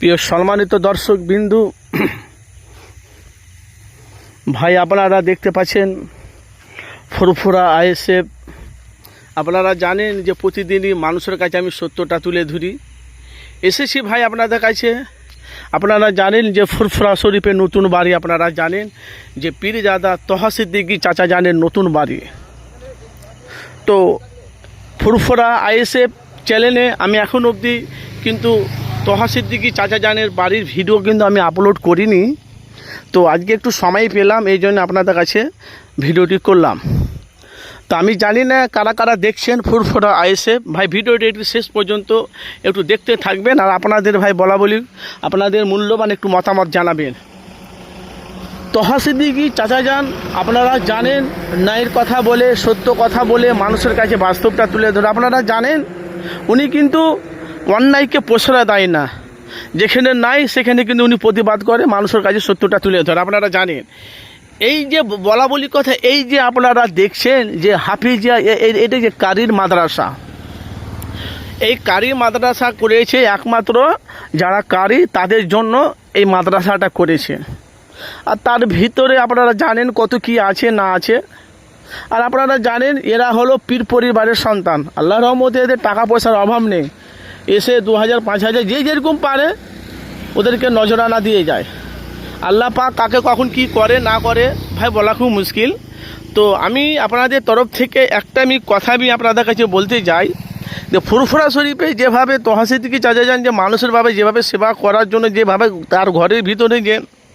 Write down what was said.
প্রিয় সম্মানিত দর্শক বিন্দু ভাই আপনারা দেখতে পাচ্ছেন ফুরফুরা আইএসএফ। আপনারা জানেন যে প্রতিদিনই মানুষের কাছে আমি সত্যটা তুলে ধরি। এসেছি ভাই আপনাদের কাছে, আপনারা জানেন যে ফুরফুরা শরীফের নতুন বাড়ি আপনারা জানেন যে পীরজাদা তহাসিদ্দিকি চাচা জানেন নতুন বাড়ি। তো ফুরফুরা আইএসএফ চ্যানেলে আমি এখন অবধি কিন্তু তহা সিদ্দিকি চাচা জানের বাড়ির ভিডিও কিন্তু আমি আপলোড করিনি। তো আজকে একটু সময় পেলাম, এই জন্য আপনাদের কাছে ভিডিওটি করলাম। তো আমি জানি না কারা কারা দেখছেন, ফুরফুরা আইএসএফ। ভাই ভিডিওটি একটু শেষ পর্যন্ত একটু দেখতে থাকবেন আর আপনাদের ভাই বলা বলি, আপনাদের মূল্যবান একটু মতামত জানাবেন। তহা সিদ্দিকি চাচা যান, আপনারা জানেন, ন্যায়ের কথা বলে, সত্য কথা বলে মানুষের কাছে বাস্তবটা তুলে ধরে। আপনারা জানেন, উনি কিন্তু অন্যায়কে প্রশ্রয় দেয় না। যেখানে নাই, সেখানে কিন্তু উনি প্রতিবাদ করে, মানুষের কাছে সত্যটা তুলে ধরে। আপনারা জানেন। এই যে বলা বলি কথা, এই যে আপনারা দেখছেন যে হাফিজিয়া এটা যে কারির মাদ্রাসা। এই কারি মাদ্রাসা করেছে একমাত্র যারা কারি, তাদের জন্য এই মাদ্রাসাটা করেছে। আর তার ভিতরে আপনারা জানেন কত কি আছে, না আছে। আর আপনারা জানেন, এরা হলো পীর পরিবারের সন্তান। আল্লাহ রহমতে এদের টাকা পয়সার অভাব নেই। এসে দু হাজার, পাঁচ হাজার, যে যেরকম পারে, ওদেরকে নজরানা দিয়ে যায়। আল্লাহ পাক কাকে কখন কি করে, না করে, ভাই, বলা খুব মুশকিল। তো আমি আপনাদের তরফ থেকে একটা আমি কথা আমি আপনাদের কাছে বলতে যাই যে, ফুরফুরা শরীফে যেভাবে তহাসিদিকে চাচা যান, যে মানুষের ভাবে যেভাবে সেবা করার জন্য, যেভাবে তার ঘরের ভিতরে যে